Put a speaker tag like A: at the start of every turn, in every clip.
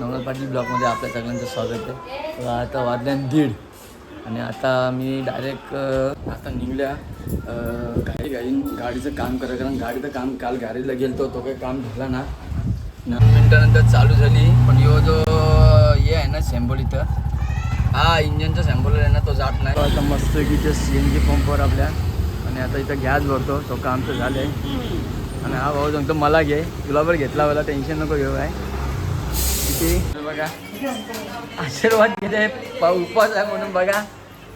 A: नवनाथ पाटील ब्लॉकमध्ये आपल्या सगळ्यांचं स्वागत आहे. तर आता वाजल्यान दीड. आणि आता मी डायरेक्ट आता निघल्या काही घाई घाईन. गाडीचं काम करा कारण गाडीचं काम काल गाडीला गेलतो तो काही काम झाला ना. मिनटानंतर चालू झाली. पण यो जो हे आहे ना सॅम्बल इथं. हा इंजनचा सॅम्बल आहे ना तो जात नाही. आता मस्त की ते सी एन जी पंपवर आपल्या. आणि आता इथं गॅस भरतो. तो काम तर झालं आहे आणि हा भाऊ सांगतो मला घे. तुला पण घेतला मला टेन्शन नको घेऊ आहे हे बघा. आशीर्वाद उपवास आहे म्हणून बघा.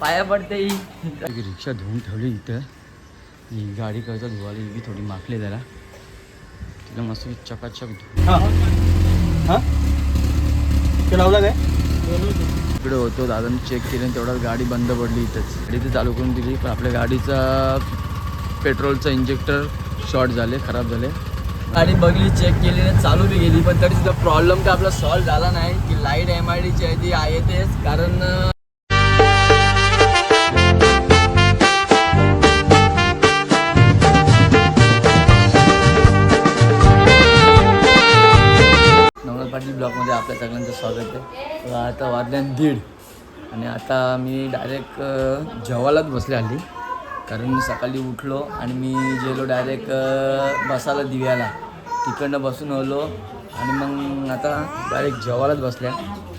A: पाया पडते ही. रिक्षा धुवून ठेवली इथं. ही गाडी करता धुवाली ही थोडी माखली जरा. तिला मस्त चकाचक
B: हा. हा? ते लावला काय
A: इकडे होतो दादाने चेक केलं आणि तेवढ्यात गाडी बंद पडली इथंच. गाडी तर चालू करून दिली पण आपल्या गाडीचा पेट्रोलचा इंजेक्टर शॉर्ट झाले खराब झाले. गाडी बघली चेक केली आणि चालू बी गेली पण तरी सुद्धा प्रॉब्लेम काय आपला सॉल्व झाला नाही की लाइट एम आय डीची आहे ती आहे तेच. कारण नवनाथ पाटील ब्लॉकमध्ये आपल्या सगळ्यांचं स्वागत आहे. आता वाजल्यान दीड. आणि आता मी डायरेक्ट जेवायलाच बसले आली कारण मी सकाळी उठलो आणि मी गेलो डायरेक्ट बसायला दिव्याला. तिकडनं बसून आलो आणि मग आता डायरेक्ट जेवायलाच बसल्या.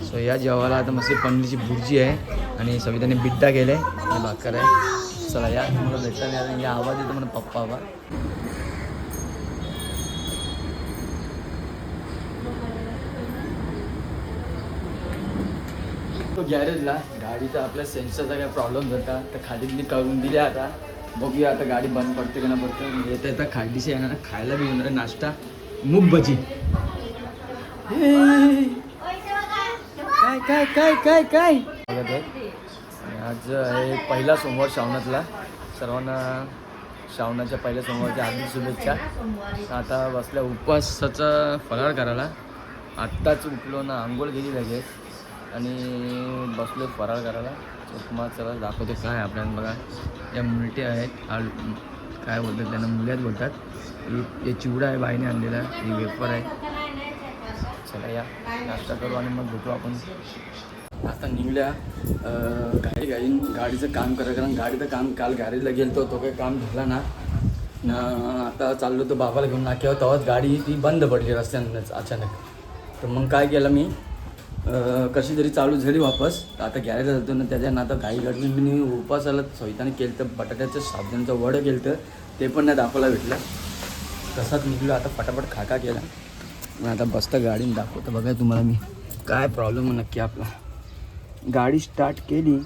A: सो या जेवायला आता मस्त पनीरची भुर्जी आहे आणि सविताने बिड्डा केले आणि भाकर आहे चला या तुम्हाला भेटता या आवाज येतो म्हणून पप्पा आवाज. तो गॅरेजला. गाडीचा आपल्या सेन्सरचा काय प्रॉब्लेम होता तर खालीतली करून दिले आता. बघूया आता गाडी बंद पडते का ना पडते. येता येता खाडीशी येणार खायला बी येणार नाश्ता मूग भजी. काय काय काय काय काय? बघत आहे. आणि आज आहे पहिला सोमवार श्रावणातला. सर्वांना श्रावणाच्या पहिल्या सोमवारच्या हार्दिक शुभेच्छा. आता बसल्या उपवासाचा फराळ करायला. आत्ताच उठलो ना आंघोळ गेली लगेच. आणि बसलो फराळ करायला. उपमा चला दाखवते काय आपल्याला बघा. या मुलटे आहेत. आल काय बोलतात त्यांना? मुल्यात बोलतात. हे- चिवडा आहे बाईने आणलेला. हे वेपर आहे. चला या. नाश्ता करू आणि मग भेटू आपण. आता निघल्या. गाडी घाई गाडीचं काम करा कारण गाडीचं काम काल गाडीला गेलतो. तो काही काम झाला ना. ना आता चाललो तो बाबाला घेऊन. नाक्यावर तेव्हाच गाडी ती बंद पडली रस्त्यानंच अचानक. तर मग काय केलं मी? कशी तरी चालू झाली वापस. आता गॅरेज जातो ना त्याच्यानं आता घाई गडबड मी उपासाला सविताने केलं तर बटाट्याचं साबणाचं वडं केलं तर ते पण नाही दाखवायला भेटलं. तसाच निघलो आता फटाफट खाका केला. मग आता बसतं गाडीने दाखवतो बघा तुम्हाला मी. काय प्रॉब्लेम आहे नक्की आपला. गाडी स्टार्ट केली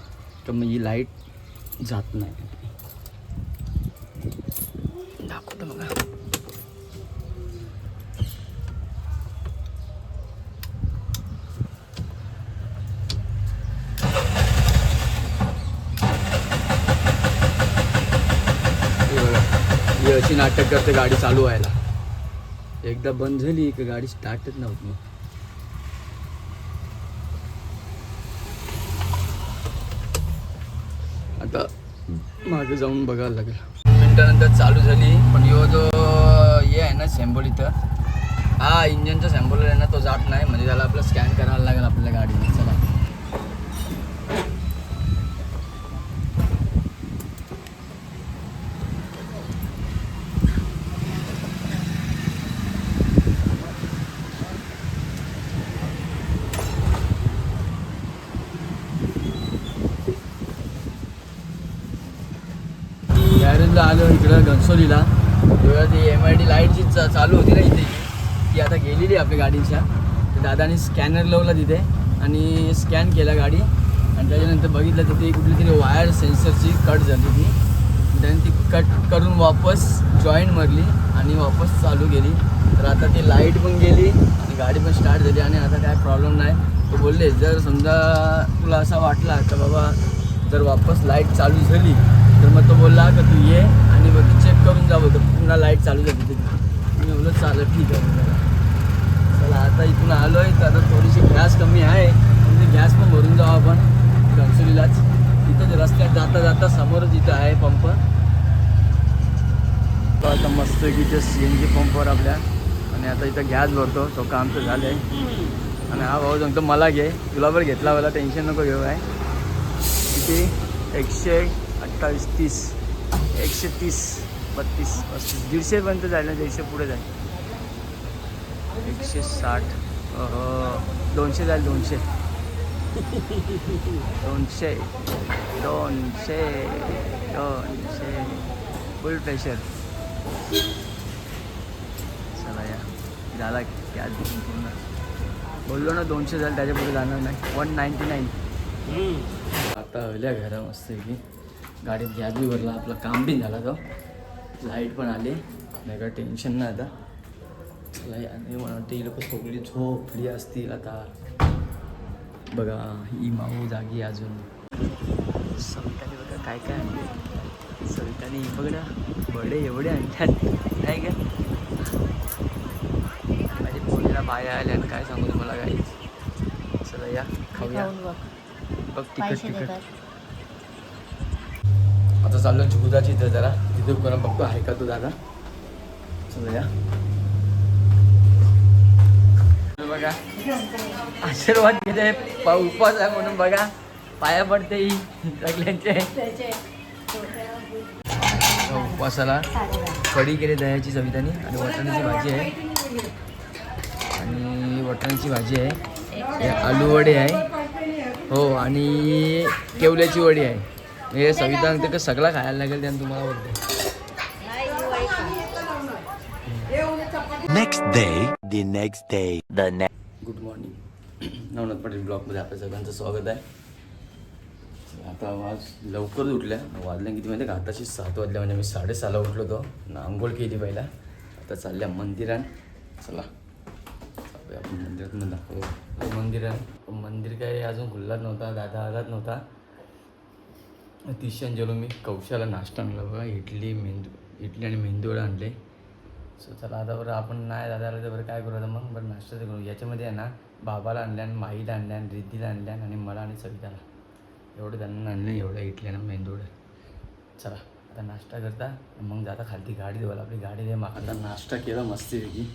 A: तर मग ही लाइट जात नाही. दाखवतो बघा हे बघा ही अशी नाटक करते गाडी चालू व्हायला. एकदा बंद झाली की गाडी स्टार्टच नव्हती. मग आता मागे जाऊन बघायला लागेल. मिनटानंतर चालू झाली पण यो जो हे आहे ना सॅम्बल इथं. हा इंजनचा सॅम्बल आहे ना तो जात नाही. म्हणजे त्याला आपलं स्कॅन करायला लागेल आपल्या गाडीला चला. गॅरेजला आलो इकडं घनसोलीला. तेव्हा ती एम आय डी लाइट जी चा- चालू होती ना इथे ती आता गेलेली आपल्या गाडीच्या. तर दादाने स्कॅनर लावला तिथे आणि स्कॅन केला गाडी. आणि त्याच्यानंतर बघितलं तर ती कुठली तरी वायर सेन्सरची कट झाली ती त्याने ती कट करून वापस जॉईंट मारली आणि वापस चालू केली. तर आता ती लाइट पण गेली आणि गाडी पण स्टार्ट झाली आणि आता काय प्रॉब्लेम नाही. तो बोलले जर समजा तुला असा वाटला तर बाबा जर वापस लाइट चालू झाली मग तो बोलला का तू ये आणि मग चेक करून जा तर पुन्हा लाइट चालू झाली तिथे. मी बोललो चालेल ठीक आहे. चला आता इथून आलो आहे तर आता थोडीशी गॅस कमी आहे. म्हणजे गॅस पण भरून जाऊ आपण घनसुलीलाच. तिथं रस्त्यात जाता जाता समोरच इथं आहे पंप तो आता मस्त की सी एन जी पंपवर आपल्या. आणि आता इथं गॅस भरतो. तो काम तर झालं आहे आणि हा भाऊ सांगतो मला घे. तुला बरं घेतला मला टेन्शन नको घेऊ आहे किती? एकशे अठ्ठावीस तीस एकशे तीस बत्तीस पस्तीस दीडशेपर्यंत जाईल ना दीडशे पुढे जाईल एकशे साठ दोनशे जाईल दोनशे. दोनशे दोनशे दोनशे. फुल प्रेशर चला या झाला की आज पूर्ण. बोललो ना दोनशे झालं त्याच्या पुढे जाणार नाही. वन नाईन्टी नाईन आता हवल्या घरा मस्त की. गाडीत गॅस बी भरला आपलं काम बी झाला तो लाइट पण आली. नाही का टेन्शन नाही आता. चला याने मला वाटतं ही लोक सगळी झोपली असतील आता. बघा ही माऊ जागी अजून. सविताने बघा काय काय आणले. सविताने बघ बडे एवढे आणल्यात. नाही का? माझ्या पोरीला बाया आल्या आणि काय सांगू तुम्हाला काही चला या खाऊया. बघ. तिकट तिकट आता चाललो जुगुदाची इथं जरा. तिथे कोणा बघतो आहे का तो दादा? समजा या बघा. आशीर्वाद घेते. पा उपवास आहे म्हणून बघा. पाया पडते ही. सगळ्यांचे उपवासाला कढी केली दह्याची सवितानी आणि वटाण्याची भाजी आहे. आणि वटाण्याची भाजी आहे. हे आलू वडे आहे. हो आणि केवल्याची वडी आहे. हे सविता सांगते का सगळा खायला लागेल त्यानं तुम्हाला बोलते
C: Next day, the next day, the next.
A: Good morning Navnath Patil ब्लॉगमध्ये आपल्या सगळ्यांचं स्वागत आहे. आता आज लवकरच उठल्या. वाजल्या किती माहिती का? आताशी सात वाजल्या म्हणजे मी साडेसहाला उठलो होतो. ना आंघोळ केली पहिला. आता चालल्या मंदिरात चला. आपण मंदिरात मग दाखवतो मंदिर आहे मंदिर काय अजून खुल्लाच नव्हता. दादा आलाच नव्हता. तिशान जेलो मी कौशाला नाश्ता आणला बघा इडली मेंदू इडली आणि मेंदूवडा आणले. सो चला आता बरं आपण नाही दादा आलं तर बरं काय करू आता मग? बरं नाश्ता करू. याच्यामध्ये आहे ना बाबाला आणल्यान माईला आणल्यान रिद्धीला आणल्यान आणि मला आणि सविताला. एवढं त्यांना आणलं एवढं इडली आणि मेंदूड चला आता नाश्ता करता. मग जाता खालती गाडी धुवायला. आपली गाडी दे मग आता नाश्ता केला मस्तीपैकी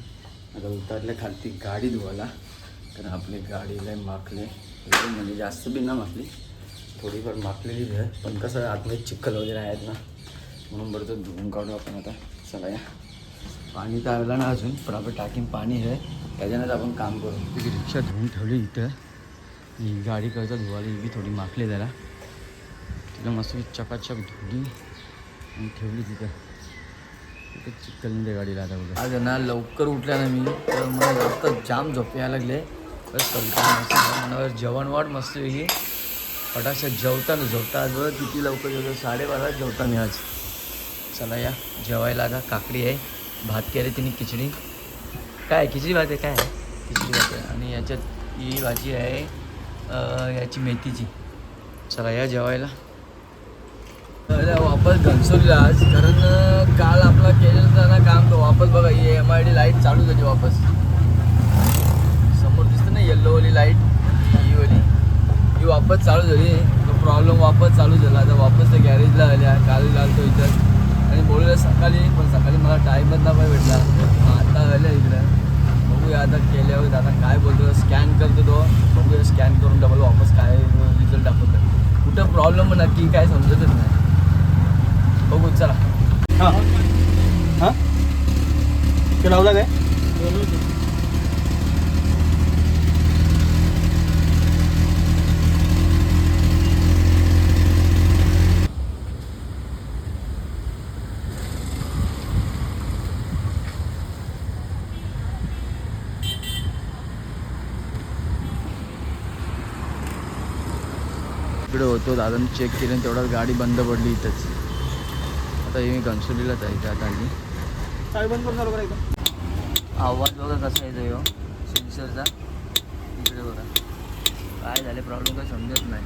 A: आता उतरल्या खालती गाडी धुवायला. कारण आपली गाडीला माखले म्हणजे जास्त बी ना माखली थोडीफार माखलेली आहे पण कसं आतमध्ये चिखल वगैरे आहेत ना म्हणून बरं तर धुवून काढू आपण आता. चला या. पाणी तर आलं ना अजून पण आपण टाकीन पाणी आहे त्याच्यानंच आपण काम करू. ती रिक्षा धुवून ठेवली इथं. ही गाडी करता धुवाली ही बी थोडी माखली जरा. तिला मस्त चकाचक धुवली आणि ठेवली तिथं. तिथं चिखल नाही त्या गाडीला आता बघा. आज ना लवकर उठल्या ना मी तर मला जास्त जाम झोप यायला लागले. बस कविता मस्त मनावर जेवण वाट मस्त वेगळी. फटाशा जेवताना जेवता आज किती लवकर जेवतो. साडेबारा जेवता मी आज. चला या जेवायला आता काकडी आहे. भात केले तिने खिचडी. काय खिचडी भात आहे काय? आहे? खिचडी भात आहे. आणि याच्यात ही भाजी आहे याची मेथीची. चला या जेवायला. वापस घनसोलीला आज. कारण काल आपला केलेलं होतं काम तो वापस बघा ही एम आय डी लाइट चालू झाली वापस. समोर दिसतं ना येल्लोवाली लाइट ही वापस चालू झाली. तो प्रॉब्लेम वापस चालू झाला. आता वापस त्या गॅरेजला आल्या. काल आलतो इथं. आणि बोलले सकाळी पण सकाळी मला टाईमच नाही भेटला. आता आल्या इकडं. बघूया आता केल्यावर आता काय बोलतो. स्कॅन करतो तो. बघूया स्कॅन करून डबल वापस काय रिझल्ट दाखवतो कुठं प्रॉब्लेम नक्की काय समजतच नाही. बघू चला.
B: हां ते लावला काय
A: इकडे होतो दादाने चेक केलं तेवढ्यात गाडी बंद पडली इथंच. आता हे मी घनसोलीलाच आहे
B: चालू करायचं
A: आवाज बघा कसा येतो ह्यो सेन्सरचा इकडे बघा. काय झाले प्रॉब्लेम काय समजत नाही.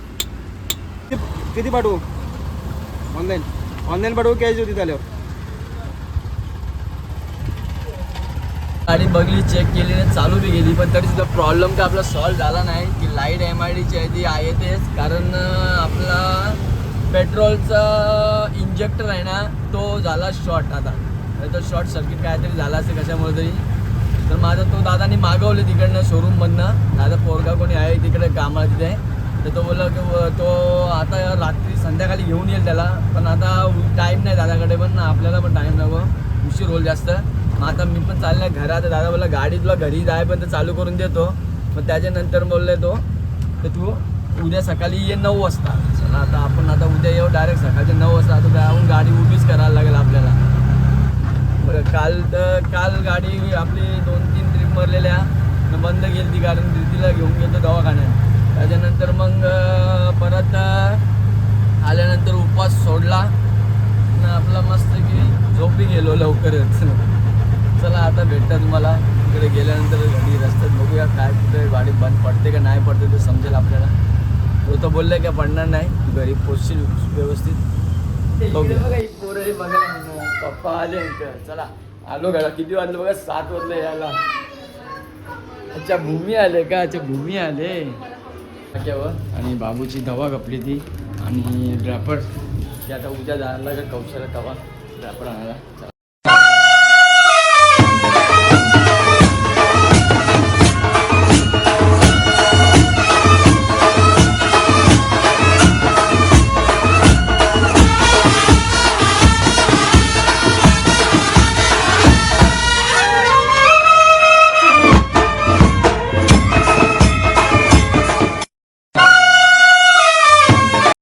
B: किती- किती पाठवू? ऑनलाईन ऑनलाईन पाठवू कॅश होती त्याल्यावर
A: गाडी बघली चेक केली आणि चालू बी गेली पण तरी सुद्धा प्रॉब्लेम काय आपला सॉल्व झाला नाही की लाइट एम आय डीची आहे ती आहे तेच. कारण आपला पेट्रोलचा इंजेक्टर आहे ना तो झाला शॉर्ट आता. तर शॉर्ट सर्किट काहीतरी झाला असेल कशामुळे तरी. तर माझा तो दादानी मागवले तिकडनं शोरूममधनं दादा पोरगा कोणी आहे तिकडे कामाला तिथे. तर तो बोलला की तो आता रात्री संध्याकाळी घेऊन येईल त्याला. पण आता टाईम नाही दादाकडे पण आपल्याला पण टाईम नको. उशीर होईल जास्त. मग आता मी पण चाललं घरात. दादा बोलला गाडी तुला घरी जायपर्यंत चालू करून देतो. मग त्याच्यानंतर बोलले तो तर तू उद्या सकाळी ये नऊ वाजता. चला आता आपण आता उद्या येऊ डायरेक्ट सकाळचे नऊ वाजता. आता जाऊन गाडी उभीच करायला लागेल आपल्याला. बरं काल तर काल गाडी आपली दोन तीन ट्रिप मरलेल्या. बंद केली ती कारण दिदीला घेऊन गेलो दवाखान्यात. त्याच्यानंतर मग परत आल्यानंतर उपवास सोडला. न आपला मस्त की झोपी गेलो लवकरच. चला आता भेटतं तुम्हाला. तिकडे गेल्यानंतर घरी रस्त्यात बघूया काय कुठे गाडी बंद पडते का नाही पडते ते समजेल आपल्याला. तो तर बोलले का पडणार नाही घरी पोचशील व्यवस्थित. बघूया. पप्पा आले. चला आलो घरा किती वाजले बघा? सात वाजले यायला. अच्छा भूमी आले का? अच्छा भूमी आले. टाक्यावर आणि बाबूची दवा घपली ती. आणि ड्रॅपर. ती आता उद्या जायला लागेल कौशाला तवा ड्रॅपर आणायला.